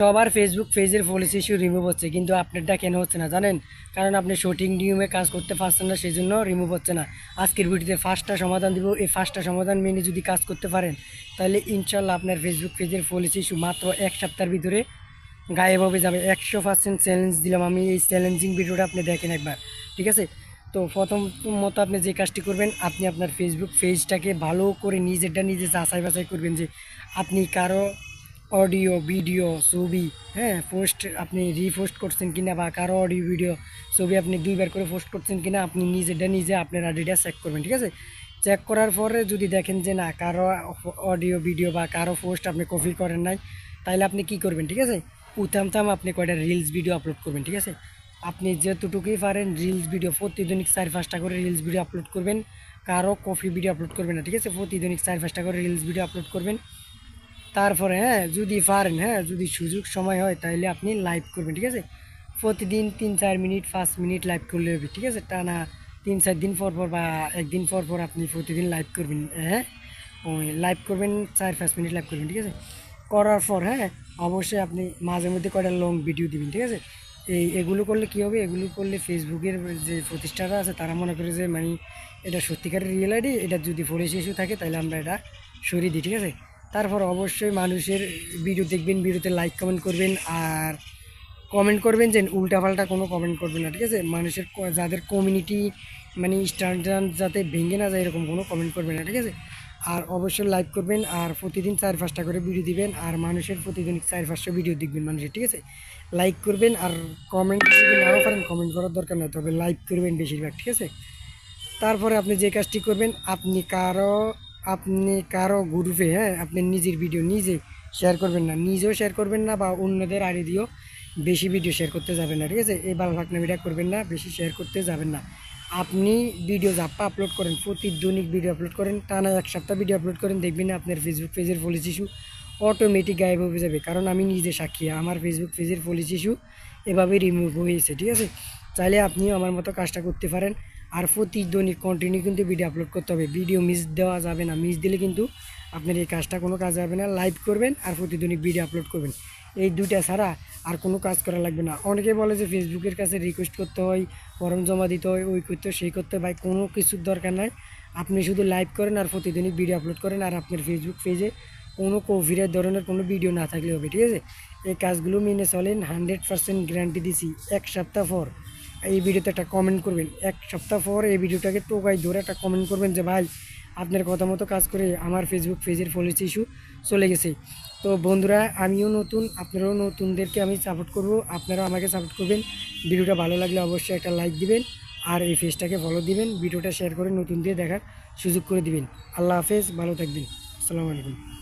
সবার ফেসবুক পেজের policy issue remove হচ্ছে, কিন্তু আপনারটা কেন হচ্ছে না জানেন? কারণ আপনি সঠিক নিয়মে কাজ করতে পারছেন না সেই জন্য রিমুভ হচ্ছে না। আজকের ভিডিওতে ফার্স্টটা সমাধান দিব, এই ফার্স্টটা সমাধান মেনে যদি কাজ করতে পারেন, তাহলে ইনশাল্লাহ আপনার ফেসবুক পেজের পলিসি ইস্যু মাত্র এক সপ্তাহের ভিতরে গায়েব হবে যাবে। একশো পার্সেন্ট চ্যালেঞ্জ দিলাম আমি, এই চ্যালেঞ্জিং ভিডিওটা আপনি দেখেন একবার, ঠিক আছে? তো প্রথম মতো আপনি যে কাজটি করবেন, আপনি আপনার ফেসবুক পেজটাকে ভালো করে নিজেরটা নিজে যাচাই বাছাই করবেন যে আপনি কারও অডিও ভিডিও ছবি হ্যাঁ পোস্ট আপনি রিপোস্ট করছেন কিনা বা কারও অডিও ভিডিও ছবি আপনি দুইবার করে পোস্ট করছেন কিনা, আপনি নিজেরটা নিজে আপনার আইডিটা চেক করবেন, ঠিক আছে? চেক করার পরে যদি দেখেন যে না, কারও অডিও ভিডিও বা কারও পোস্ট আপনি কপি করেন নাই তাহলে আপনি কি করবেন, ঠিক আছে? উথামথাম আপনি কয়টা রিলস ভিডিও আপলোড করবেন, ঠিক আছে? আপনি যতটুকুই পারেন রিলস ভিডিও প্রতিদিনিক চার, পাঁচটা করে রিলস ভিডিও আপলোড করবেন, কারও কফি ভিডিও আপলোড করবেন না, ঠিক আছে? প্রতিদিনিক চার, পাঁচটা করে রিলস ভিডিও আপলোড করবেন। তারপরে হ্যাঁ যদি পারেন হ্যাঁ যদি সুযোগ সময় হয় তাহলে আপনি লাইভ করবেন, ঠিক আছে? প্রতিদিন তিন চার মিনিট, পাঁচ মিনিট লাইভ করলে হবে, ঠিক আছে? টানা তিন চার দিন পর পর বা একদিন পর পর আপনি প্রতিদিন লাইভ করবেন হ্যাঁ? ওই লাইভ করবেন, চার পাঁচ মিনিট লাইভ করবেন, ঠিক আছে? করার পর হ্যাঁ অবশ্যই আপনি মাঝে মধ্যে কয়টা লং ভিডিও দিবেন, ঠিক আছে? এই, এগুলো করলে কী হবে? এগুলো করলে ফেসবুকের যে প্রতিষ্ঠাটা আছে, তারা মনে করে যে মানে এটা সত্যিকারের রিয়েল আইডি এটা যদি ফলিস ইস্যু থাকে তাহলে আমরা এটা সরিয়ে দিই, ঠিক আছে? তারপর অবশ্যই মানুষের ভিডিও দেখবেন ভিডিওতে লাইক কমেন্ট করবেন আর কমেন্ট করবেন যে উল্টাপাল্টা কোনো কমেন্ট করবেন না, ঠিক আছে? মানুষের যাদের কমিউনিটি মানে স্ট্যান্ডার্ড যাতে ভেঙে না যায় এরকম কোনো কমেন্ট করবেন না, ঠিক আছে? আর অবশ্যই লাইক করবেন আর প্রতিদিন চার পাঁচটা করে ভিডিও দিবেন আর মানুষের প্রতিদিন চার পাঁচটা ভিডিও দেখবেন মানুষের, ঠিক আছে? লাইক করবেন আর কমেন্ট যদি নাও পারেন কমেন্ট করার দরকার নয় তবে লাইক করবেন বেশিরভাগ, ঠিক আছে? তারপরে আপনি যে কাজটি করবেন, আপনি কারও আপনি কারও গ্রুপে হ্যাঁ আপনি নিজের ভিডিও নিজে শেয়ার করবেন না, নিজেও শেয়ার করবেন না বা অন্যদের আড়ি দিয়েও বেশি ভিডিও শেয়ার করতে যাবেন না, ঠিক আছে? এই বাল ফাঁকনামিটা করবেন না, বেশি শেয়ার করতে যাবেন না। আপনি ভিডিও জাপ্পা আপলোড করেন, প্রতিদিনিক ভিডিও আপলোড করেন, টানা এক সপ্তাহ ভিডিও আপলোড করেন, দেখবেন না আপনার ফেসবুক পেজের পলিসি ইস্যু অটোমেটিক গায়েব হয়ে যাবে। কারণ আমি নিজে সাক্ষী, আমার ফেসবুক পেজের পলিসি ইস্যু এভাবে রিমুভ হয়েছে, ঠিক আছে? চাইলে আপনিও আমার মতো কাজটা করতে পারেন। আর প্রতিদিনই কন্টিনিউ কিন্তু ভিডিও আপলোড করতে হবে। ভিডিও মিস দেওয়া যাবে না। মিস দিলে কিন্তু আপনার এই কাজটা কোনো কাজ হবে না। লাইভ করবেন আর প্রতিদিনই ভিডিও আপলোড করবেন। এই দুইটা ছাড়া আর কোনো কাজ করা লাগবে না। অনেকে বলে যে ফেসবুকের কাছে রিকোয়েস্ট করতে হয় ফর্ম জমা দিতে হয় ওই করতে হয়, সেই করতে ভাই কোনো কিছুর দরকার নাই। আপনি শুধু লাইভ করেন আর প্রতিদিনই ভিডিও আপলোড করেন আর আপনার ফেসবুক পেজে কোনো কোভিডের ধরনের কোনো ভিডিও না থাকলে হবে ঠিক আছে? এই কাজগুলো মেনে চলেন। হান্ড্রেড পার্সেন্ট গ্যারান্টি দিছি। এক সপ্তাহ পর এই ভিডিওতে একটা কমেন্ট করবেন। এক সপ্তাহ পর এই ভিডিওটাকে টোকাই ধরে একটা কমেন্ট করবেন যে, ভাই, আপনার কথা মতো কাজ করে আমার ফেসবুক পেজের পলিসি ইস্যু চলে গেছে। তো বন্ধুরা, আমিও নতুন, আপনারাও নতুনদেরকে আমি সাপোর্ট করব। আপনারাও আমাকে সাপোর্ট করবেন। ভিডিওটা ভালো লাগলে অবশ্যই একটা লাইক দিবেন আর এই পেজটাকে ফলো দিবেন। ভিডিওটা শেয়ার করে নতুন দিয়ে দেখার সুযোগ করে দিবেন। আল্লাহ হাফেজ, ভালো থাকবেন। আসসালামু আলাইকুম।